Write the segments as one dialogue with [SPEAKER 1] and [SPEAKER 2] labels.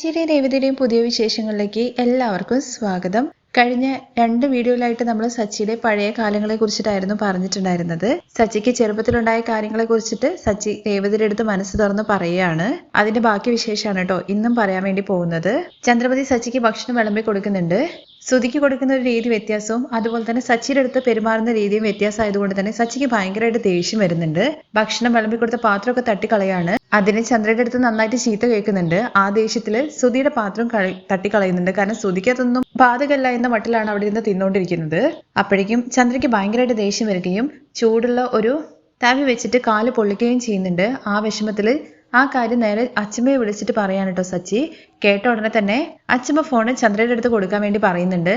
[SPEAKER 1] ചിരി രേവതിയുടെയും പുതിയ വിശേഷങ്ങളിലേക്ക് എല്ലാവർക്കും സ്വാഗതം. കഴിഞ്ഞ രണ്ട് വീഡിയോയിലായിട്ട് നമ്മൾ സച്ചിയുടെ പഴയ കാലങ്ങളെ കുറിച്ചിട്ടായിരുന്നു പറഞ്ഞിട്ടുണ്ടായിരുന്നത്. സച്ചിക്ക് ചെറുപ്പത്തിലുണ്ടായ കാര്യങ്ങളെ കുറിച്ചിട്ട് സച്ചി രേവതിയുടെ അടുത്ത് മനസ്സ് തുറന്ന് പറയുകയാണ്. അതിന്റെ ബാക്കി വിശേഷമാണ് കേട്ടോ ഇന്നും പറയാൻ വേണ്ടി പോകുന്നത്. ചന്ദ്രപതി സച്ചിക്ക് ഭക്ഷണം വിളമ്പി കൊടുക്കുന്നുണ്ട്. ശ്രുതിക്ക് കൊടുക്കുന്ന ഒരു രീതി വ്യത്യാസവും അതുപോലെ തന്നെ സച്ചിയുടെ അടുത്ത് പെരുമാറുന്ന രീതിയും വ്യത്യാസമായതുകൊണ്ട് തന്നെ സച്ചിക്ക് ഭയങ്കരമായിട്ട് ദേഷ്യം വരുന്നുണ്ട്. ഭക്ഷണം വിളമ്പി കൊടുത്ത പാത്രമൊക്കെ തട്ടിക്കളയാണ്. അതിന് ചന്ദ്രയുടെ അടുത്ത് നന്നായിട്ട് ചീത്ത കേൾക്കുന്നുണ്ട്. ആ ദേഷ്യത്തിൽ ശ്രുതിയുടെ പാത്രം തട്ടിക്കളയുന്നുണ്ട്. കാരണം ശ്രുതിക്ക് അതൊന്നും പാതകല്ല എന്ന മട്ടിലാണ് അവിടെ ഇരുന്ന് തിന്നുകൊണ്ടിരിക്കുന്നത് അപ്പോഴേക്കും ചന്ദ്രയ്ക്ക് ഭയങ്കരമായിട്ട് ദേഷ്യം വരികയും ചൂടുള്ള ഒരു തവി വെച്ചിട്ട് കാൽ പൊള്ളിക്കുകയും ചെയ്യുന്നുണ്ട്. ആ വിഷമത്തിൽ ആ കാര്യം നേരെ അച്ഛമ്മയെ വിളിച്ചിട്ട് പറയാൻ കേട്ടോ സച്ചി. കേട്ട ഉടനെ തന്നെ അച്ഛമ്മ ഫോണ് ചന്ദ്രയുടെ അടുത്ത് കൊടുക്കാൻ വേണ്ടി പറയുന്നുണ്ട്.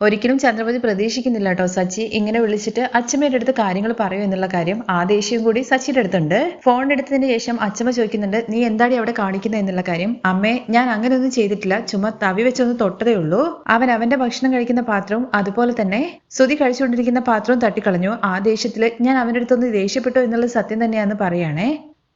[SPEAKER 1] ഒരിക്കലും ചന്ദ്രപതി പ്രതീക്ഷിക്കുന്നില്ല കേട്ടോ സച്ചി. ഇങ്ങനെ വിളിച്ചിട്ട് അച്ഛമ്മയുടെ അടുത്ത് കാര്യങ്ങൾ പറയൂ എന്നുള്ള കാര്യം ആ ദേഷ്യം കൂടി സച്ചിയുടെ അടുത്തുണ്ട്. ഫോൺ എടുത്തതിന് ശേഷം അച്ഛമ്മ ചോദിക്കുന്നുണ്ട് നീ എന്താടി അവിടെ കാണിക്കുന്നത് എന്നുള്ള കാര്യം. അമ്മേ ഞാൻ അങ്ങനെയൊന്നും ചെയ്തിട്ടില്ല. ചുമ തവി വെച്ചൊന്ന് തൊട്ടതേ ഉള്ളൂ. അവൻ അവന്റെ ഭക്ഷണം കഴിക്കുന്ന പാത്രവും അതുപോലെ തന്നെ സ്തുതി കഴിച്ചുകൊണ്ടിരിക്കുന്ന പാത്രവും തട്ടിക്കളഞ്ഞു. ആ ദേഷ്യത്തിൽ ഞാൻ അവന്റെ അടുത്തൊന്ന് ദേഷ്യപ്പെട്ടു എന്നുള്ളത് സത്യം തന്നെയാണെന്ന് പറയുകയാണേ.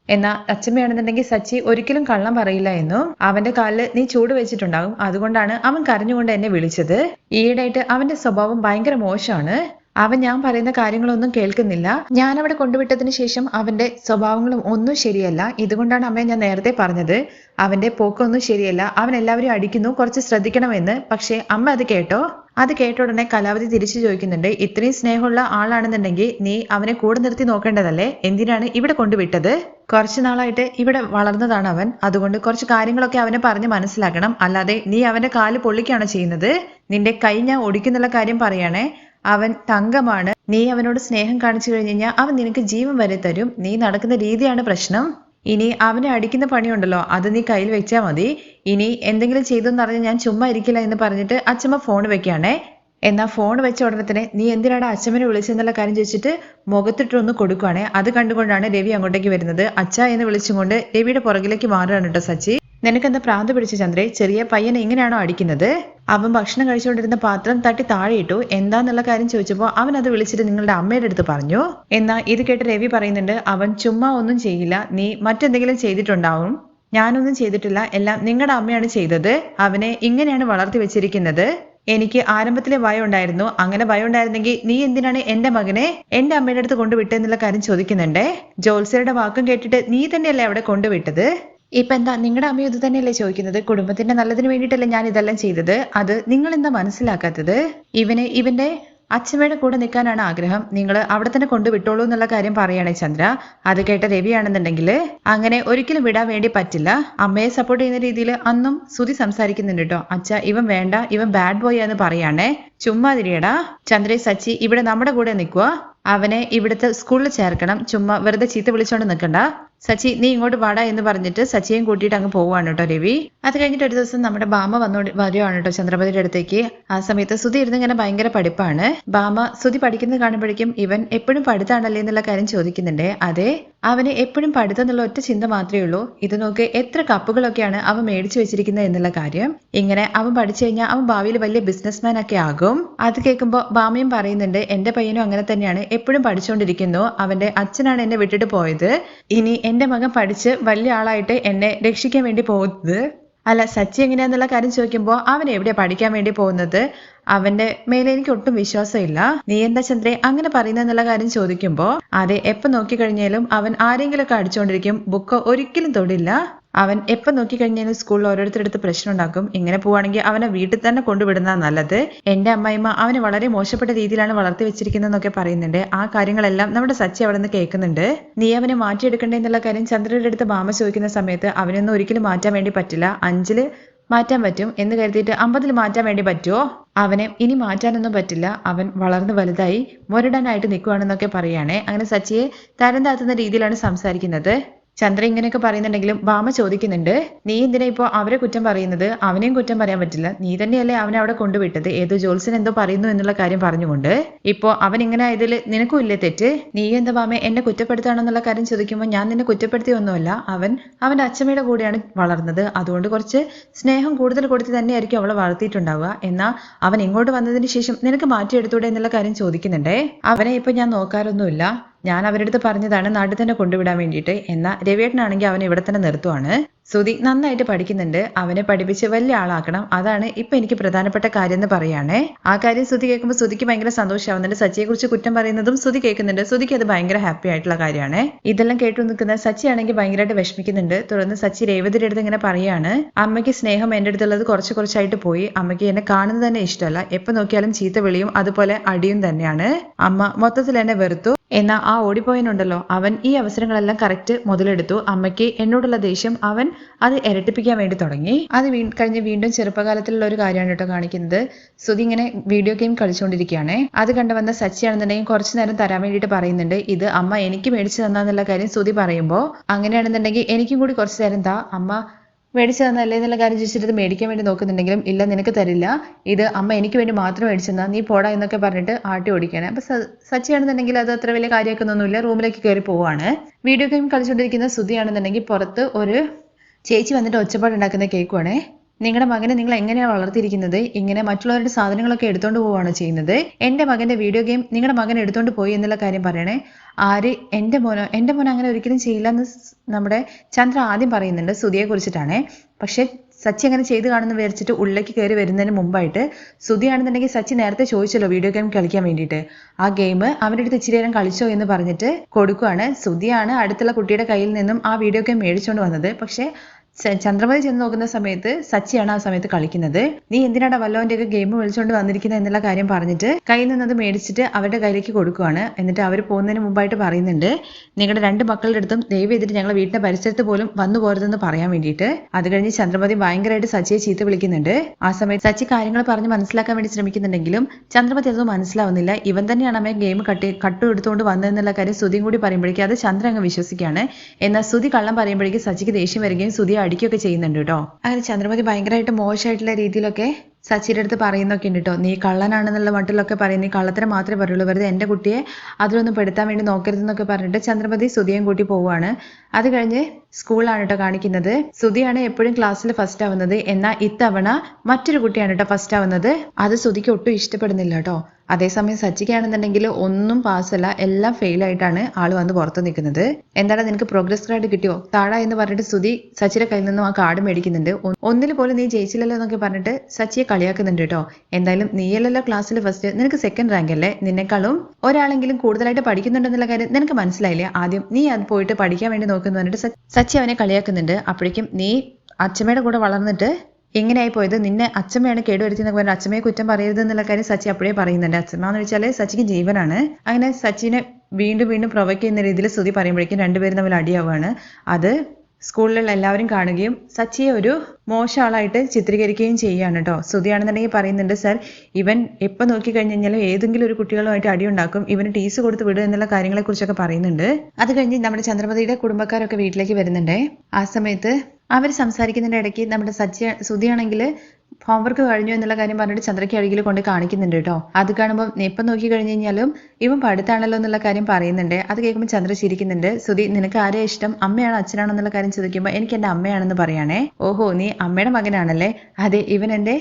[SPEAKER 1] എന്നാ അച്ഛമ്മയാണെന്നുണ്ടെങ്കിൽ സച്ചി ഒരിക്കലും കള്ളം പറയില്ല എന്നും അവന്റെ കാലിൽ നീ ചൂട് വെച്ചിട്ടുണ്ടാകും. അതുകൊണ്ടാണ് അവൻ കരഞ്ഞുകൊണ്ട് എന്നെ വിളിച്ചത്. ഈയിടെയായിട്ട് അവന്റെ സ്വഭാവം ഭയങ്കര മോശമാണ്. അവൻ ഞാൻ പറയുന്ന കാര്യങ്ങളൊന്നും കേൾക്കുന്നില്ല. ഞാൻ അവിടെ കൊണ്ടുവിട്ടതിന് ശേഷം അവന്റെ സ്വഭാവങ്ങളും ഒന്നും ശരിയല്ല. ഇതുകൊണ്ടാണ് അമ്മയെ ഞാൻ നേരത്തെ പറഞ്ഞത്. അവന്റെ പോക്കൊന്നും ശരിയല്ല. അവൻ എല്ലാവരും അടിക്കുന്നു. കുറച്ച് ശ്രദ്ധിക്കണമെന്ന്. പക്ഷേ അമ്മ അത് കേട്ടോ? അത് കേട്ട ഉടനെ കലാവതി തിരിച്ചു ചോദിക്കുന്നുണ്ട് ഇത്രയും സ്നേഹമുള്ള ആളാണെന്നുണ്ടെങ്കിൽ നീ അവനെ കൂടെ നിർത്തി നോക്കേണ്ടതല്ലേ? എന്തിനാണ് ഇവിടെ കൊണ്ടുവിട്ടത്? കുറച്ചു നാളായിട്ട് ഇവിടെ വളർന്നതാണ് അവൻ. അതുകൊണ്ട് കുറച്ച് കാര്യങ്ങളൊക്കെ അവനെ പറഞ്ഞ് മനസ്സിലാക്കണം. അല്ലാതെ നീ അവന്റെ കാൽ പൊള്ളിക്കാണ് ചെയ്യുന്നത്? നിന്റെ കൈ ഞാൻ ഒടിക്കുന്നുള്ള കാര്യം പറയണേ. അവൻ തങ്കമാണ്. നീ അവനോട് സ്നേഹം കാണിച്ചു കഴിഞ്ഞു കഴിഞ്ഞാൽ അവൻ നിനക്ക് ജീവൻ വരെ തരും. നീ നടക്കുന്ന രീതിയാണ് പ്രശ്നം. ഇനി അവനെ അടിക്കുന്ന പണിയുണ്ടല്ലോ. അത് നീ കയ്യിൽ വെച്ചാൽ മതി. ഇനി എന്തെങ്കിലും ചെയ്തെന്ന് പറഞ്ഞ് ഞാൻ ചുമ്മാ ഇരിക്കില്ല എന്ന് പറഞ്ഞിട്ട് അച്ഛമ്മ ഫോൺ വെക്കുകയാണേ. എന്നാൽ ഫോൺ വെച്ച ഉടനെ തന്നെ നീ എന്തിനാണ് അച്ഛമ്മനെ വിളിച്ചെന്നുള്ള കാര്യം ചോദിച്ചിട്ട് മുഖത്തിട്ടൊന്ന് കൊടുക്കുവാണേ. അത് കണ്ടുകൊണ്ടാണ് രവി അങ്ങോട്ടേക്ക് വരുന്നത്. അച്ഛ എന്ന് വിളിച്ചുകൊണ്ട് രവിയുടെ പുറകിലേക്ക് മാറുകയാണ് കേട്ടോ സച്ചി. നിനക്കെന്താ പ്രാന്ത് പിടിച്ച ചന്ദ്രേ? ചെറിയ പയ്യനെ എങ്ങനെയാണോ അടിക്കുന്നത്? അവൻ ഭക്ഷണം കഴിച്ചുകൊണ്ടിരുന്ന പാത്രം തട്ടി താഴെയിട്ടു എന്താന്നുള്ള കാര്യം ചോദിച്ചപ്പോൾ അവൻ അത് വിളിച്ചിട്ട് നിങ്ങളുടെ അമ്മയുടെ അടുത്ത് പറഞ്ഞു. എന്നാ ഇത് കേട്ട് രവി പറയുന്നുണ്ട് അവൻ ചുമ്മാ ഒന്നും ചെയ്യില്ല. നീ മറ്റെന്തെങ്കിലും ചെയ്തിട്ടുണ്ടാവും? ഞാനൊന്നും ചെയ്തിട്ടില്ല. എല്ലാം നിങ്ങളുടെ അമ്മയാണ് ചെയ്തത്. അവനെ ഇങ്ങനെയാണ് വളർത്തി വെച്ചിരിക്കുന്നത്. എനിക്ക് ആരംഭത്തിലെ ഭയം ഉണ്ടായിരുന്നു. അങ്ങനെ ഭയം ഉണ്ടായിരുന്നെങ്കിൽ നീ എന്തിനാണ് എന്റെ മകനെ എന്റെ അമ്മയുടെ അടുത്ത് കൊണ്ടുവിട്ടെന്നുള്ള കാര്യം ചോദിക്കുന്നുണ്ടേ. ജോത്സ്യരുടെ വാക്കും കേട്ടിട്ട് നീ തന്നെയല്ലേ അവിടെ കൊണ്ടുവിട്ടത്? ഇപ്പൊ എന്താ നിങ്ങളുടെ അമ്മ ഇത് തന്നെയല്ലേ ചോദിക്കുന്നത്? കുടുംബത്തിന്റെ നല്ലതിന് വേണ്ടിയിട്ടല്ലേ ഞാൻ ഇതെല്ലാം ചെയ്തത്? അത് നിങ്ങൾ എന്താ മനസ്സിലാക്കാത്തത്? ഇവന് ഇവന്റെ അച്ഛമ്മയുടെ കൂടെ നിൽക്കാനാണ് ആഗ്രഹം. നിങ്ങൾ അവിടെ തന്നെ കൊണ്ടുവിട്ടോളൂ എന്നുള്ള കാര്യം പറയണേ ചന്ദ്ര. അത് കേട്ട രവിയാണെന്നുണ്ടെങ്കിൽ അങ്ങനെ ഒരിക്കലും വിടാൻ വേണ്ടി പറ്റില്ല. അമ്മയെ സപ്പോർട്ട് ചെയ്യുന്ന രീതിയിൽ അന്നും സുതി സംസാരിക്കുന്നുണ്ട് കേട്ടോ അച്ഛ ഇവൻ വേണ്ട ഇവൻ ബാഡ് ബോയ് എന്ന് പറയാണേ. ചുമ്മാതിരിയടാ. ചന്ദ്രേ സച്ചി ഇവിടെ നമ്മുടെ കൂടെ നിൽക്കുക അവനെ ഇവിടുത്തെ സ്കൂളിൽ ചേർക്കണം. ചുമ്മാ വെറുതെ ചീത്ത വിളിച്ചോണ്ട് നിൽക്കണ്ട. സച്ചി നീ ഇങ്ങോട്ട് വാടാ എന്ന് പറഞ്ഞിട്ട് സച്ചിയും കൂട്ടിയിട്ട് അങ്ങ് പോവുകയാണ് കേട്ടോ രവി. അത് കഴിഞ്ഞിട്ട് ഒരു ദിവസം നമ്മുടെ ബാമ വന്നോ വരുവാണ് കേട്ടോ ചന്ദ്രപതിയുടെ അടുത്തേക്ക്. ആ സമയത്ത് സുധി ഇരുന്ന് ഇങ്ങനെ ഭയങ്കര പഠിപ്പാണ്. ബാമ സുധി പഠിക്കുന്നത് കാണുമ്പോഴേക്കും ഇവൻ എപ്പോഴും പഠിത്താണല്ലേ എന്നുള്ള കാര്യം ചോദിക്കുന്നുണ്ട്. അതെ അവന് എപ്പോഴും പഠിത്തം എന്നുള്ള ഒറ്റ ചിന്ത മാത്രമേ ഉള്ളൂ. ഇത് നോക്ക് എത്ര കപ്പുകളൊക്കെയാണ് അവൻ മേടിച്ചു വെച്ചിരിക്കുന്നത് എന്നുള്ള കാര്യം. ഇങ്ങനെ അവൻ പഠിച്ചു കഴിഞ്ഞാൽ അവൻ ഭാവിയിൽ വലിയ ബിസിനസ്മാൻ ഒക്കെ ആകും. അത് കേൾക്കുമ്പോൾ ബാമയും പറയുന്നുണ്ട് എന്റെ പയ്യനും അങ്ങനെ തന്നെയാണ്. എപ്പോഴും പഠിച്ചുകൊണ്ടിരിക്കുന്നു അവന്റെ അച്ഛനാണ് എന്നെ വിട്ടിട്ട് പോയത്. ഇനി എന്റെ മകൻ പഠിച്ച് വലിയ ആളായിട്ട് എന്നെ രക്ഷിക്കാൻ വേണ്ടി പോകുന്നത്. അല്ല സച്ചി എങ്ങനെയാന്നുള്ള കാര്യം ചോദിക്കുമ്പോൾ അവൻ എവിടെയാ പഠിക്കാൻ വേണ്ടി പോകുന്നത്? അവന്റെ മേലെ എനിക്ക് ഒട്ടും വിശ്വാസമില്ല. നീ എന്താ ചന്ദ്രേ അങ്ങനെ പറയുന്ന കാര്യം ചോദിക്കുമ്പോൾ അതെ എപ്പോ നോക്കിക്കഴിഞ്ഞാലും അവൻ ആരെങ്കിലുമൊക്കെ അടിച്ചുകൊണ്ടിരിക്കും ബുക്ക് ഒരിക്കലും തൊടില്ല. അവൻ എപ്പോൾ നോക്കിക്കഴിഞ്ഞാലും സ്കൂളിൽ ഓരോരുത്തരടുത്ത് പ്രശ്നം ഉണ്ടാക്കും ഇങ്ങനെ പോവാണെങ്കിൽ അവനെ വീട്ടിൽ തന്നെ കൊണ്ടുവിടുന്ന നല്ലത്. എന്റെ അമ്മായിമ്മ അവനെ വളരെ മോശപ്പെട്ട രീതിയിലാണ് വളർത്തി വെച്ചിരിക്കുന്നതെന്നൊക്കെ പറയുന്നുണ്ട്. ആ കാര്യങ്ങളെല്ലാം നമ്മുടെ സച്ചി അവിടെ നിന്ന് കേൾക്കുന്നുണ്ട്. നീ അവനെ മാറ്റിയെടുക്കണ്ടേ എന്നുള്ള കാര്യം ചന്ദ്രയുടെ അടുത്ത് മാമ ചോദിക്കുന്ന സമയത്ത് അവനൊന്നും ഒരിക്കലും മാറ്റാൻ വേണ്ടി പറ്റില്ല. അഞ്ചിൽ മാറ്റാൻ പറ്റും എന്ന് കരുതിയിട്ട് അമ്പതിൽ മാറ്റാൻ വേണ്ടി പറ്റുമോ അവനെ ഇനി മാറ്റാനൊന്നും പറ്റില്ല. അവൻ വളർന്നു വലുതായി മുരടാനായിട്ട് നിൽക്കുവാണെന്നൊക്കെ പറയുകയാണെ. അങ്ങനെ സച്ചിയെ തരം താത്തുന്ന രീതിയിലാണ് സംസാരിക്കുന്നത്. ചന്ദ്ര ഇങ്ങനെയൊക്കെ പറയുന്നുണ്ടെങ്കിലും ഭാമ ചോദിക്കുന്നുണ്ട് നീ എന്തിനാ ഇപ്പോ അവരെ കുറ്റം പറയുന്നത്? അവനെയും കുറ്റം പറയാൻ പറ്റില്ല. നീ തന്നെയല്ലേ അവനെ അവിടെ കൊണ്ടുവിട്ടത്? ഏതോ ജോൽസൻ എന്തോ പറയുന്നു എന്നുള്ള കാര്യം പറഞ്ഞുകൊണ്ട്. ഇപ്പോ അവൻ ഇങ്ങനെ ആയതിൽ നിനക്കും ഇല്ലേ തെറ്റ്? നീ എന്താ ഭാമ എന്നെ കുറ്റപ്പെടുത്താണെന്നുള്ള കാര്യം ചോദിക്കുമ്പോൾ ഞാൻ നിന്നെ കുറ്റപ്പെടുത്തിയൊന്നുമല്ല അവൻ അവന്റെ അച്ഛമ്മയുടെ കൂടെയാണ് വളർന്നത്. അതുകൊണ്ട് കുറച്ച് സ്നേഹം കൂടുതൽ കൊടുത്ത് തന്നെയായിരിക്കും അവളെ വളർത്തിയിട്ടുണ്ടാവുക. എന്നാൽ അവൻ ഇങ്ങോട്ട് വന്നതിന് ശേഷം നിനക്ക് മാറ്റിയെടുത്തൂടെ എന്നുള്ള കാര്യം ചോദിക്കുന്നുണ്ടേ? അവനെ ഇപ്പൊ ഞാൻ നോക്കാറൊന്നുമില്ല. ഞാൻ അവരുടെ അടുത്ത് പറഞ്ഞതാണ് നാട്ടിൽ തന്നെ കൊണ്ടുവിടാൻ വേണ്ടിയിട്ട്. എന്നാൽ രവിയേട്ടനാണെങ്കിൽ അവൻ ഇവിടെ തന്നെ നിർത്തുവാണ്. സുധി നന്നായിട്ട് പഠിക്കുന്നുണ്ട്. അവനെ പഠിപ്പിച്ച് വലിയ ആളാക്കണം. അതാണ് ഇപ്പൊ എനിക്ക് പ്രധാനപ്പെട്ട കാര്യം എന്ന് പറയാണേ. ആ കാര്യം സുധി കേൾക്കുമ്പോൾ സുധിക്ക് ഭയങ്കര സന്തോഷമാവുന്നുണ്ട്. സച്ചിയെ കുറിച്ച് കുറ്റം പറയുന്നതും സുധി കേൾക്കുന്നുണ്ട്. സുധിക്ക് അത് ഭയങ്കര ഹാപ്പി ആയിട്ടുള്ള കാര്യമാണ്. ഇതെല്ലാം കേട്ടു നിൽക്കുന്ന സച്ചി ആണെങ്കിൽ ഭയങ്കരമായിട്ട് വിഷമിക്കുന്നുണ്ട്. തുടർന്ന് സച്ചി രേവതിയുടെ അടുത്ത് ഇങ്ങനെ പറയാണ് അമ്മയ്ക്ക് സ്നേഹം എന്റെ അടുത്തുള്ളത് കുറച്ച് കുറച്ചായിട്ട് പോയി. അമ്മയ്ക്ക് എന്നെ കാണുന്നത് തന്നെ ഇഷ്ടമല്ല. എപ്പോ നോക്കിയാലും ചീത്ത വിളിയും അതുപോലെ അടിയും തന്നെയാണ്. അമ്മ മൊത്തത്തിൽ എന്നെ വെറുത്തു. എന്നാൽ ആ ഓടിപ്പോയനുണ്ടല്ലോ അവൻ ഈ അവസരങ്ങളെല്ലാം കറക്റ്റ് മുതലെടുത്തു. അമ്മയ്ക്ക് എന്നോടുള്ള ദേഷ്യം അവൻ അത് ഇരട്ടിപ്പിക്കാൻ വേണ്ടി തുടങ്ങി. അത് വീ കഴിഞ്ഞ് വീണ്ടും ചെറുപ്പകാലത്തിലുള്ള ഒരു കാര്യമാണ് കേട്ടോ കാണിക്കുന്നത്. സുധി ഇങ്ങനെ വീഡിയോ ഗെയിം കളിച്ചുകൊണ്ടിരിക്കുകയാണ് അത് കണ്ടു വന്ന സച്ചിയാണെന്നുണ്ടെങ്കിൽ കുറച്ചു നേരം തരാൻ വേണ്ടിയിട്ട് പറയുന്നുണ്ട്. ഇത് അമ്മ എനിക്ക് മേടിച്ചു തന്നാന്നുള്ള കാര്യം സുധി പറയുമ്പോൾ അങ്ങനെയാണെന്നുണ്ടെങ്കിൽ എനിക്കും കൂടി കുറച്ചു നേരം താ. അമ്മ മേടിച്ചു തന്നല്ലേ എന്നുള്ള കാര്യം ചോദിച്ചിട്ട് മേടിക്കാൻ വേണ്ടി നോക്കുന്നുണ്ടെങ്കിലും ഇല്ല നിനക്ക് തരില്ല. ഇത് അമ്മ എനിക്ക് വേണ്ടി മാത്രം മേടിച്ചു തന്നാ നീ പോടാ എന്നൊക്കെ പറഞ്ഞിട്ട് ആട്ടി ഓടിക്കാണ് അപ്പൊ സച്ചിയാണെന്നുണ്ടെങ്കിൽ അത് അത്ര വലിയ കാര്യമാക്കുന്നൊന്നുമില്ല റൂമിലേക്ക് കയറി പോവാണ്. വീഡിയോ ഗെയിം കളിച്ചുകൊണ്ടിരിക്കുന്ന സുധിയാണെന്നുണ്ടെങ്കിൽ പുറത്ത് ഒരു ചേച്ചി വന്നിട്ട് ഒച്ചപ്പാട് ഉണ്ടാക്കുന്ന കേക്കുവാണേ. നിങ്ങളുടെ മകനെ നിങ്ങൾ എങ്ങനെയാണ് വളർത്തിയിരിക്കുന്നത്? ഇങ്ങനെ മറ്റുള്ളവരുടെ സാധനങ്ങളൊക്കെ എടുത്തോണ്ട് പോവുകയാണ് ചെയ്യുന്നത്? എന്റെ മകന്റെ വീഡിയോ ഗെയിം നിങ്ങളുടെ മകൻ എടുത്തോണ്ട് പോയി എന്നുള്ള കാര്യം പറയണേ. ആര്? എന്റെ മോനോ? എന്റെ മോനോ അങ്ങനെ ഒരിക്കലും ചെയ്യില്ല എന്ന് നമ്മുടെ ചന്ദ്ര ആദ്യം പറയുന്നുണ്ട് സുധിയെ കുറിച്ചിട്ടാണേ. പക്ഷെ സച്ചി അങ്ങനെ ചെയ്ത് കാണുന്ന വിചാരിച്ചിട്ട് ഉള്ളിലേക്ക് കയറി വരുന്നതിന് മുമ്പായിട്ട് സുധിയാണെന്നുണ്ടെങ്കിൽ സച്ചി നേരത്തെ ചോദിച്ചല്ലോ വീഡിയോ ഗെയിം കളിക്കാൻ വേണ്ടിയിട്ട്. ആ ഗെയിം അവന്റെ അടുത്ത് ഇച്ചിരി നേരം കളിച്ചോ എന്ന് പറഞ്ഞിട്ട് കൊടുക്കുവാണ്. സുധിയാണ് അടുത്തുള്ള കുട്ടിയുടെ കയ്യിൽ നിന്നും ആ വീഡിയോ ഗെയിം മേടിച്ചുകൊണ്ട് വന്നത്. പക്ഷേ ചന്ദ്രമതി ചെന്ന് നോക്കുന്ന സമയത്ത് സച്ചിയാണ് ആ സമയത്ത് കളിക്കുന്നത്. നീ എന്തിനാണ് വല്ലവന്റെ ഒക്കെ ഗെയിം വിളിച്ചുകൊണ്ട് വന്നിരിക്കുന്നത് എന്നുള്ള കാര്യം പറഞ്ഞിട്ട് കയ്യിൽ നിന്നത് മേടിച്ചിട്ട് അവരുടെ കയ്യിലേക്ക് കൊടുക്കുവാണ്. എന്നിട്ട് അവർ പോകുന്നതിന് മുമ്പായിട്ട് പറയുന്നുണ്ട് നിങ്ങളുടെ രണ്ട് മക്കളുടെ അടുത്തും ദയവ് ചെയ്തിട്ട് ഞങ്ങളെ വീടിന്റെ പരിസരത്ത് പോലും വന്നു പോരുതെന്ന് പറയാൻ വേണ്ടിയിട്ട്. അത് കഴിഞ്ഞ് ചന്ദ്രമതി ഭയങ്കരമായിട്ട് സച്ചിയെ ചീത്ത വിളിക്കുന്നുണ്ട്. ആ സമയത്ത് സച്ചി കാര്യങ്ങൾ പറഞ്ഞ് മനസ്സിലാക്കാൻ വേണ്ടി ശ്രമിക്കുന്നുണ്ടെങ്കിലും ചന്ദ്രമതി അതൊന്നും മനസ്സിലാവുന്നില്ല. ഇവൻ തന്നെയാണ് അമ്മയെ ഗെയിം കട്ടി കട്ടു എടുത്തുകൊണ്ട് വന്നതെന്നുള്ള കാര്യം ശ്രുതിയും കൂടി പറയുമ്പോഴേക്കും അത് ചന്ദ്ര അങ്ങ് വിശ്വസിക്കുകയാണ്. എന്നാൽ ശ്രുതി കള്ളം പറയുമ്പോഴേക്കും സച്ചിക്ക് ദേഷ്യം വരികയും ശ്രുതി അടിക്കുകയൊക്കെ ചെയ്യുന്നുണ്ട് കേട്ടോ അങ്ങനെ ചന്ദ്രമതി ഭയങ്കരമായിട്ട് മോശമായിട്ടുള്ള രീതിയിലൊക്കെ സച്ചിന്റെ അടുത്ത് പറയുന്നൊക്കെ ഉണ്ട് കേട്ടോ നീ കള്ളനാണെന്നുള്ള മട്ടിലൊക്കെ പറയും നീ കള്ളത്തരം മാത്രമേ പറയുള്ളൂ. വെറുതെ എന്റെ കുട്ടിയെ അതിലൊന്നും പെടുത്താൻ വേണ്ടി നോക്കരുതെന്നൊക്കെ പറഞ്ഞിട്ട് ചന്ദ്രമതി സുധിയും കൂട്ടി പോവുകയാണ് അത് കഴിഞ്ഞ് സ്കൂളാണ് കേട്ടോ കാണിക്കുന്നത്. സുധിയാണ് എപ്പോഴും ക്ലാസ്സിൽ ഫസ്റ്റ് ആവുന്നത്. എന്നാൽ ഇത്തവണ മറ്റൊരു കുട്ടിയാണ് കേട്ടോ ഫസ്റ്റ് ആവുന്നത്. അത് സുധിക്ക് ഒട്ടും ഇഷ്ടപ്പെടുന്നില്ല കേട്ടോ അതേസമയം സച്ചിക്കാണെന്നുണ്ടെങ്കിൽ ഒന്നും പാസ്സല്ല എല്ലാം ഫെയിൽ ആയിട്ടാണ് ആൾ വന്ന് പുറത്ത് നിൽക്കുന്നത്. എന്താണ് നിനക്ക് പ്രോഗ്രസ് കാർഡ് കിട്ടിയോ? താഴെ എന്ന് പറഞ്ഞിട്ട് സുധി സച്ചിയുടെ കയ്യിൽ നിന്നും ആ കാർഡ് മേടിക്കുന്നുണ്ട്. ഒന്നിൽ പോലും നീ ജയിച്ചില്ലല്ലോ എന്നൊക്കെ പറഞ്ഞിട്ട് സച്ചിയെ കളിയാക്കുന്നുണ്ട് കേട്ടോ. എന്തായാലും നീയല്ലല്ലോ ക്ലാസ്സിൽ ഫസ്റ്റ് നിനക്ക് സെക്കൻഡ് റാങ്ക് അല്ലേ? നിന്നെക്കാളും ഒരാളെങ്കിലും കൂടുതലായിട്ട് പഠിക്കുന്നുണ്ടെന്നുള്ള കാര്യം നിനക്ക് മനസ്സിലായില്ലേ? ആദ്യം നീ അത് പോയിട്ട് പഠിക്കാൻ വേണ്ടി നോക്കുന്നു പറഞ്ഞിട്ട് സച്ചി അവനെ കളിയാക്കുന്നുണ്ട്. അപ്പോഴേക്കും നീ അച്ഛമ്മയുടെ കൂടെ വളർന്നിട്ട് ഇങ്ങനെയായി പോയത്? നിന്നെ അച്ഛമ്മയാണ് കേടുവരുത്തിയെന്നൊക്കെ പറഞ്ഞാൽ അച്ഛമ്മയെ കുറ്റം പറയരുത് എന്നുള്ള കാര്യം സച്ചി അപ്പോഴേ പറയുന്നുണ്ട്. അച്ഛമ്മ എന്ന് വെച്ചാൽ സച്ചിക്ക് ജീവനാണ്. അങ്ങനെ സച്ചിനെ വീണ്ടും വീണ്ടും പ്രൊവൈക്ക് ചെയ്യുന്ന രീതിയിൽ സ്തുതി പറയുമ്പോഴേക്കും രണ്ടുപേരും തമ്മിൽ അടിയാവുകയാണ്. അത് സ്കൂളിലുള്ള എല്ലാവരും കാണുകയും സച്ചിയെ ഒരു മോശം ആളായിട്ട് ചിത്രീകരിക്കുകയും ചെയ്യുകയാണ് കേട്ടോ ശ്രുതിയാണെന്നുണ്ടെങ്കിൽ പറയുന്നുണ്ട് സർ ഇവൻ എപ്പോൾ നോക്കി കഴിഞ്ഞ് ഏതെങ്കിലും ഒരു കുട്ടികളുമായിട്ട് അടിയുണ്ടാക്കും. ഇവന് ടീസ് കൊടുത്ത് വിടുക എന്നുള്ള കാര്യങ്ങളെക്കുറിച്ചൊക്കെ പറയുന്നുണ്ട്. അത് കഴിഞ്ഞ് നമ്മുടെ ചന്ദ്രമതിയുടെ കുടുംബക്കാരൊക്കെ വീട്ടിലേക്ക് വരുന്നുണ്ടേ. ആ സമയത്ത് അവർ സംസാരിക്കുന്നതിന്റെ ഇടയ്ക്ക് നമ്മുടെ സജ്ജ സുധിയാണെങ്കിൽ ഹോംവർക്ക് കഴിഞ്ഞു എന്നുള്ള കാര്യം പറഞ്ഞിട്ട് ചന്ദ്രയ്ക്ക് അഴകിൽ കൊണ്ട് കാണിക്കുന്നുണ്ട് കേട്ടോ. അത് കാണുമ്പോൾ എപ്പം നോക്കി കഴിഞ്ഞു കഴിഞ്ഞാലും ഇവൻ പഠിത്താണല്ലോ എന്നുള്ള കാര്യം പറയുന്നുണ്ട്. അത് കേൾക്കുമ്പോൾ ചന്ദ്ര ചിരിക്കുന്നുണ്ട്. സുധി നിനക്ക് ആരെയാ ഇഷ്ടം? അമ്മയാണോ അച്ഛനാണോ എന്നുള്ള കാര്യം ചോദിക്കുമ്പോൾ എനിക്ക് എന്റെ അമ്മയാണെന്ന് പറയാണേ. ഓഹോ നീ അമ്മയുടെ മകനാണല്ലേ? അതെ ഇവൻ എന്റെ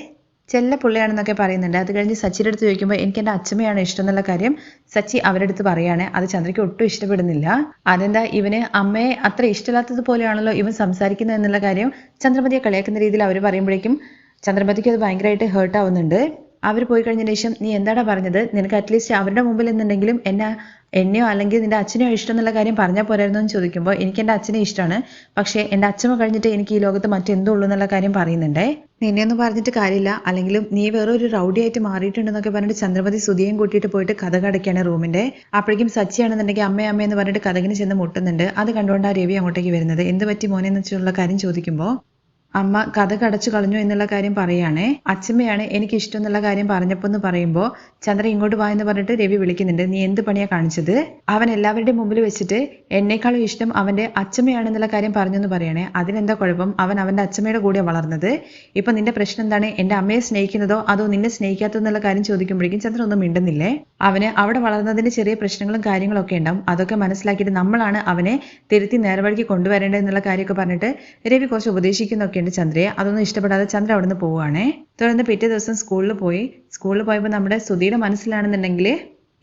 [SPEAKER 1] ചെല്ല പുള്ളിയാണെന്നൊക്കെ പറയുന്നുണ്ട്. അത് കഴിഞ്ഞ് സച്ചിയുടെ അടുത്ത് ചോദിക്കുമ്പോൾ എനിക്ക് എന്റെ അച്ഛമ്മയാണ് ഇഷ്ടം എന്നുള്ള കാര്യം സച്ചി അവരുടെ അടുത്ത് പറയുകയാണ് അത് ചന്ദ്രയ്ക്ക് ഒട്ടും ഇഷ്ടപ്പെടുന്നില്ല. അതെന്താ? ഇവന് അമ്മയെ അത്ര ഇഷ്ടമില്ലാത്തത് പോലെയാണല്ലോ ഇവൻ സംസാരിക്കുന്നത് എന്നുള്ള കാര്യം ചന്ദ്രമതിയെ കളിയാക്കുന്ന രീതിയിൽ അവർ പറയുമ്പോഴേക്കും ചന്ദ്രമതിക്ക് അത് ഭയങ്കരമായിട്ട് ഹേർട്ട് ആവുന്നുണ്ട്. അവർ പോയി കഴിഞ്ഞതിന് ശേഷം നീ എന്താടാ പറഞ്ഞത്? നിനക്ക് അറ്റ്ലീസ്റ്റ് അവരുടെ മുമ്പിൽ എന്നുണ്ടെങ്കിലും എന്നെ എന്നെയോ അല്ലെങ്കിൽ നിന്റെ അച്ഛനെയോ ഇഷ്ടം എന്നുള്ള കാര്യം പറഞ്ഞാൽ പോരായിരുന്നു എന്ന് ചോദിക്കുമ്പോൾ എനിക്ക് എന്റെ അച്ഛനെ ഇഷ്ടമാണ് പക്ഷേ എന്റെ അച്ഛമ്മ കഴിഞ്ഞിട്ട് എനിക്ക് ഈ ലോകത്ത് മറ്റെന്തോ ഉള്ളൂ എന്നുള്ള കാര്യം പറയുന്നുണ്ടേ? നിന്നെ ഒന്നും പറഞ്ഞിട്ട് കാര്യമില്ല. അല്ലെങ്കിലും നീ വേറെ ഒരു റൗഡി ആയിട്ട് മാറിയിട്ടുണ്ടെന്നൊക്കെ പറഞ്ഞിട്ട് ചന്ദ്രപതി സുധിയും കൂട്ടിയിട്ട് പോയിട്ട് കഥ കടയ്ക്കാണ് റൂമിന്റെ. അപ്പോഴേക്കും സച്ചിയാണെന്നുണ്ടെങ്കിൽ അമ്മ അമ്മ എന്ന് പറഞ്ഞിട്ട് കഥകിന് ചെന്ന് മുട്ടുന്നുണ്ട്. അത് കണ്ടുകൊണ്ട് ആ രവി അങ്ങോട്ടേക്ക് വരുന്നത്. എന്ത് പറ്റി മോനെ എന്ന് വെച്ചുള്ള കാര്യം ചോദിക്കുമ്പോൾ അമ്മ കഥ കടച്ചു കളഞ്ഞു എന്നുള്ള കാര്യം പറയുകയാണേ അച്ഛമ്മയാണ് എനിക്ക് ഇഷ്ടം എന്നുള്ള കാര്യം പറഞ്ഞപ്പോൾ എന്ന് പറയുമ്പോൾ ചന്ദ്ര ഇങ്ങോട്ട് വാ എന്ന് പറഞ്ഞിട്ട് രവി വിളിക്കുന്നുണ്ട്. നീ എന്ത് പണിയാ കാണിച്ചത്? അവൻ എല്ലാവരുടെയും മുമ്പിൽ വെച്ചിട്ട് എന്നെക്കാളും ഇഷ്ടം അവന്റെ അച്ഛമ്മയാണെന്നുള്ള കാര്യം പറഞ്ഞു എന്ന് പറയണേ. അതിനെന്താ കുഴപ്പം? അവൻ അവന്റെ അച്ഛമ്മയുടെ കൂടെ വളർന്നത്. ഇപ്പൊ നിന്റെ പ്രശ്നം എന്താണ്? എന്റെ അമ്മയെ സ്നേഹിക്കുന്നതോ അതോ നിന്നെ സ്നേഹിക്കാത്തോ എന്നുള്ള കാര്യം ചോദിക്കുമ്പോഴേക്കും ചന്ദ്ര ഒന്നും മിണ്ടുന്നില്ലേ? അവന് അവിടെ വളർന്നതിന്റെ ചെറിയ പ്രശ്നങ്ങളും കാര്യങ്ങളും ഒക്കെ ഉണ്ടാവും. അതൊക്കെ മനസ്സിലാക്കിയിട്ട് നമ്മളാണ് അവനെ തിരുത്തി നേർവഴിക്ക് കൊണ്ടുവരേണ്ടത് എന്നുള്ള കാര്യമൊക്കെ പറഞ്ഞിട്ട് രവി കുറച്ച് ഉപദേശിക്കുന്നൊക്കെയുണ്ട് ചന്ദ്രയെ. അതൊന്നും ഇഷ്ടപ്പെടാതെ ചന്ദ്ര അവിടെ നിന്ന് പോവുകയാണേ. തുടർന്ന് പിറ്റേ ദിവസം സ്കൂളിൽ പോയി. സ്കൂളിൽ പോയപ്പോൾ നമ്മുടെ സുധിയുടെ മനസ്സിലാണെന്നുണ്ടെങ്കിൽ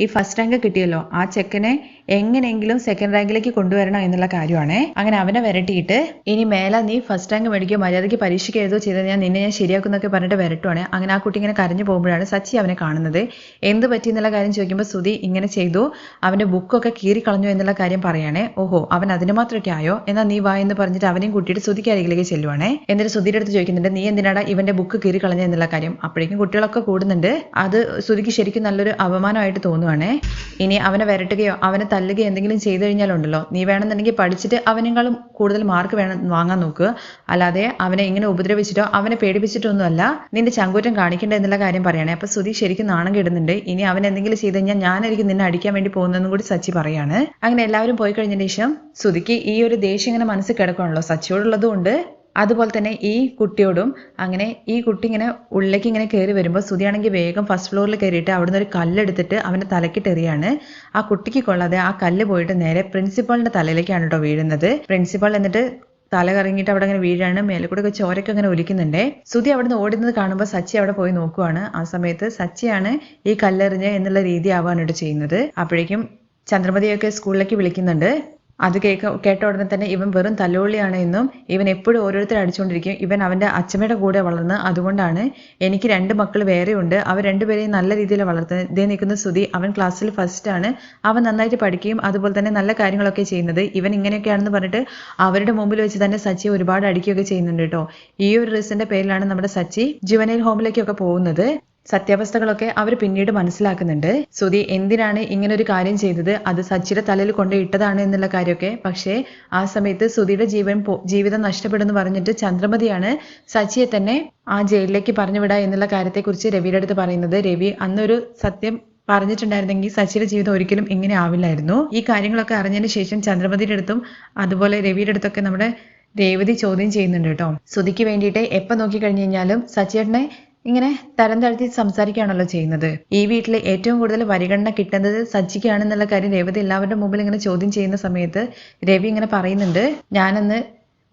[SPEAKER 1] ഈ ഫസ്റ്റ് റാങ്ക് കിട്ടിയല്ലോ. ആ ചെക്കനെ എങ്ങനെയെങ്കിലും സെക്കൻഡ് റാങ്കിലേക്ക് കൊണ്ടുവരണം എന്നുള്ള കാര്യമാണ്. അങ്ങനെ അവനെ വരട്ടിയിട്ട് ഇനി മേല നീ ഫസ്റ്റ് റാങ്ക് മേടിക്കുകയോ മര്യാദയ്ക്ക് പരീക്ഷയ്ക്ക് എഴുതോ ചെയ്താൽ ഞാൻ നിന്നെ ഞാൻ ശരിയാക്കുന്നൊക്കെ പറഞ്ഞിട്ട് വരട്ടുവാണ്. അങ്ങനെ ആ കുട്ടി ഇങ്ങനെ കരഞ്ഞു പോകുമ്പോഴാണ് സച്ചി അവനെ കാണുന്നത്. എന്ത് പറ്റി? എന്നുള്ള കാര്യം ചോദിക്കുമ്പോൾ സുധി ഇങ്ങനെ ചെയ്തു. അവന്റെ ബുക്കൊക്കെ കീറിക്കളഞ്ഞു എന്നുള്ള കാര്യം പറയുകയാണേ ഓഹോ അവൻ അതിന് മാത്രമൊക്കെ ആയോ? എന്നാൽ നീ വാ എന്ന് പറഞ്ഞിട്ട് അവനെയും കൂട്ടിയിട്ട് സുധിക്ക് അരികിലേക്ക് ചെല്ലുവാണേ. എന്നിട്ട് സുധിയുടെ അടുത്ത് ചോദിക്കുന്നുണ്ട് നീ എന്തിനാടാ ഇവന്റെ ബുക്ക് കീറി കളഞ്ഞ എന്നുള്ള കാര്യം? അപ്പോഴേക്കും കുട്ടികളൊക്കെ കൂടുന്നുണ്ട്. അത് സുധിക്ക് ശരിക്കും നല്ലൊരു അപമാനമായിട്ട് തോന്നുവാണേ. ഇനി അവനെ വരട്ടുകയോ അവനെ തല്ലുകയോ എന്തെങ്കിലും ചെയ്തു കഴിഞ്ഞാലുണ്ടല്ലോ. നീ വേണമെന്നുണ്ടെങ്കിൽ പഠിച്ചിട്ട് അവനേക്കാളും കൂടുതൽ മാർക്ക് വേണം വാങ്ങാൻ നോക്കുക അല്ലാതെ അവനെ ഇങ്ങനെ ഉപദ്രവിച്ചിട്ടോ അവനെ പേടിപ്പിച്ചിട്ടൊന്നുമല്ല നിന്റെ ചങ്കൂറ്റം കാണിക്കേണ്ട എന്നുള്ള കാര്യം പറയണേ. അപ്പൊ സുധി ശരിക്കും നാണം കിടുന്നുണ്ട്. ഇനി അവൻ എന്തെങ്കിലും ചെയ്തു കഴിഞ്ഞാൽ ഞാനായിരിക്കും നിന്നെ അടിക്കാൻ വേണ്ടി പോകുന്നതെന്നും കൂടി സച്ചി പറയാണ്. അങ്ങനെ എല്ലാവരും പോയി കഴിഞ്ഞതിന് ശേഷം സുധിക്ക് ഈ ഒരു ദേഷ്യം ഇങ്ങനെ മനസ്സിൽ കിടക്കുകയാണല്ലോ സച്ചിയോടുള്ളത് ഉണ്ട്. അതുപോലെ തന്നെ ഈ കുട്ടിയോടും അങ്ങനെ ഈ കുട്ടി ഇങ്ങനെ ഉള്ളിലേക്ക് ഇങ്ങനെ കയറി വരുമ്പോൾ സുതിയാണെങ്കിൽ വേഗം ഫസ്റ്റ് ഫ്ലോറിൽ കയറിയിട്ട് അവിടുന്ന് ഒരു കല്ലെടുത്തിട്ട് അവന്റെ തലക്കിട്ടെറിയാണ് ആ കുട്ടിക്ക് കൊള്ളാതെ ആ കല്ല് പോയിട്ട് നേരെ പ്രിൻസിപ്പാളിന്റെ തലയിലേക്കാണ് കേട്ടോ വീഴുന്നത്. പ്രിൻസിപ്പാൾ എന്നിട്ട് തല കറങ്ങിയിട്ട് അവിടെ അങ്ങനെ വീഴാണ്. മേലെ കൂടെ ഒക്കെ ചോരൊക്കെ അങ്ങനെ ഒലിക്കുന്നുണ്ട്. സുധി അവിടുന്ന് ഓടുന്നത് കാണുമ്പോൾ സച്ചി അവിടെ പോയി നോക്കുവാണ്. ആ സമയത്ത് സച്ചിയാണ് ഈ കല്ലെറിഞ്ഞ് എന്നുള്ള രീതി ആവാനായിട്ട് ചെയ്യുന്നത്. അപ്പോഴേക്കും ചന്ദ്രമതിയൊക്കെ സ്കൂളിലേക്ക് വിളിക്കുന്നുണ്ട്. അത് കേൾക്ക കേട്ട ഉടനെ തന്നെ ഇവൻ വെറും തലോളിയാണ് എന്നും ഇവൻ എപ്പോഴും ഓരോരുത്തരെ അടിച്ചുകൊണ്ടിരിക്കും ഇവൻ അവന്റെ അച്ഛമ്മയുടെ കൂടെ വളർന്ന് അതുകൊണ്ടാണ് എനിക്ക് രണ്ട് മക്കൾ വേറെയുണ്ട്. അവർ രണ്ടുപേരെയും നല്ല രീതിയിൽ വളർത്തുന്നത് ഇതേ നിൽക്കുന്ന സ്തുതി അവൻ ക്ലാസ്സിൽ ഫസ്റ്റ് ആണ്. അവൻ നന്നായിട്ട് പഠിക്കുകയും അതുപോലെ തന്നെ നല്ല കാര്യങ്ങളൊക്കെ ചെയ്യുന്നത്. ഇവൻ ഇങ്ങനെയൊക്കെയാണെന്ന് പറഞ്ഞിട്ട് അവരുടെ മുമ്പിൽ വെച്ച് തന്നെ സച്ചി ഒരുപാട് അടിക്കുകയൊക്കെ ചെയ്യുന്നുണ്ട് കേട്ടോ. ഈ ഒരു റീസന്റെ പേരിലാണ് നമ്മുടെ സച്ചി ജുവനൈൽ ഹോമിലേക്കൊക്കെ പോകുന്നത്. സത്യാവസ്ഥകളൊക്കെ അവർ പിന്നീട് മനസ്സിലാക്കുന്നുണ്ട്. സുധി എന്തിനാണ് ഇങ്ങനെ ഒരു കാര്യം ചെയ്തത്? അത് സച്ചിയുടെ തലയിൽ കൊണ്ട് ഇട്ടതാണ് എന്നുള്ള കാര്യമൊക്കെ. പക്ഷേ ആ സമയത്ത് സുധിയുടെ ജീവൻ ജീവിതം നഷ്ടപ്പെടുന്നു പറഞ്ഞിട്ട് ചന്ദ്രമതിയാണ് സച്ചിയെ തന്നെ ആ ജയിലിലേക്ക് പറഞ്ഞു എന്നുള്ള കാര്യത്തെക്കുറിച്ച് രവിയുടെ അടുത്ത് പറയുന്നത്. രവി അന്നൊരു സത്യം പറഞ്ഞിട്ടുണ്ടായിരുന്നെങ്കിൽ സച്ചിയുടെ ജീവിതം ഒരിക്കലും ഇങ്ങനെ ആവില്ലായിരുന്നു. ഈ കാര്യങ്ങളൊക്കെ അറിഞ്ഞതിന് ശേഷം ചന്ദ്രമതിയുടെ അടുത്തും അതുപോലെ രവിയുടെ അടുത്തൊക്കെ നമ്മുടെ രേവതി ചോദ്യം ചെയ്യുന്നുണ്ട് കേട്ടോ. സുധിക്ക് വേണ്ടിയിട്ട് എപ്പോൾ നോക്കി കഴിഞ്ഞു കഴിഞ്ഞാലും സച്ചിയേട്ടനെ ഇങ്ങനെ തരം താഴ്ത്തി സംസാരിക്കുകയാണല്ലോ ചെയ്യുന്നത്. ഈ വീട്ടിലെ ഏറ്റവും കൂടുതൽ പരിഗണന കിട്ടുന്നത് സജ്ജിക്കാണെന്നുള്ള കാര്യം രേവതി എല്ലാവരുടെ മുമ്പിൽ ഇങ്ങനെ ചോദ്യം ചെയ്യുന്ന സമയത്ത് രവി ഇങ്ങനെ പറയുന്നുണ്ട് ഞാനന്ന്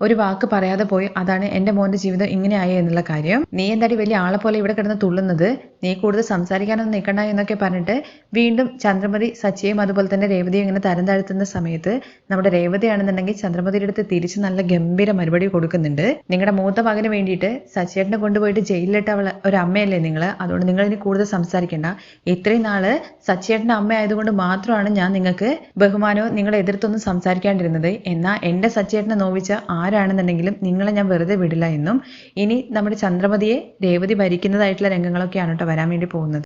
[SPEAKER 1] ഒരു വാക്ക് പറയാതെ പോയി അതാണ് എന്റെ മോന്റെ ജീവിതം ഇങ്ങനെ ആയി എന്നുള്ള കാര്യം. നീ എന്താടി വലിയ ആളെ പോലെ ഇവിടെ കിടന്ന് തുള്ളുന്നത്? നീ കൂടുതൽ സംസാരിക്കാനൊന്നും നിൽക്കണ്ട എന്നൊക്കെ പറഞ്ഞിട്ട് വീണ്ടും ചന്ദ്രമതി സച്ചിയും അതുപോലെ തന്നെ രേവതിയും ഇങ്ങനെ തരം താഴ്ത്തുന്ന സമയത്ത് നമ്മുടെ രേവതിയാണെന്നുണ്ടെങ്കിൽ ചന്ദ്രമതിയുടെ അടുത്ത് തിരിച്ച് നല്ല ഗംഭീര മറുപടി കൊടുക്കുന്നുണ്ട്. നിങ്ങളുടെ മൂത്ത മകന് വേണ്ടിയിട്ട് സച്ചിയേട്ടനെ കൊണ്ടുപോയിട്ട് ജയിലിലിട്ട അവൾ ഒരു അമ്മയല്ലേ നിങ്ങൾ അതുകൊണ്ട് നിങ്ങൾ ഇനി കൂടുതൽ സംസാരിക്കേണ്ട. ഇത്രയും നാൾ സച്ചേട്ടന്റെ അമ്മ ആയതുകൊണ്ട് മാത്രമാണ് ഞാൻ നിങ്ങൾക്ക് ബഹുമാനവും നിങ്ങളെ എതിർത്തൊന്നും സംസാരിക്കാണ്ടിരുന്നത്. എന്നാൽ എന്റെ സച്ചിയേട്ടനെ നോവിച്ച ആരാണെന്നുണ്ടെങ്കിലും നിങ്ങളെ ഞാൻ വെറുതെ വിടില്ല എന്നും ഇനി നമ്മുടെ ചന്ദ്രമതിയെ രേവതി ഭരിക്കുന്നതായിട്ടുള്ള രംഗങ്ങളൊക്കെയാണ് കേട്ടോ വരാൻ വേണ്ടി പോകുന്നത്.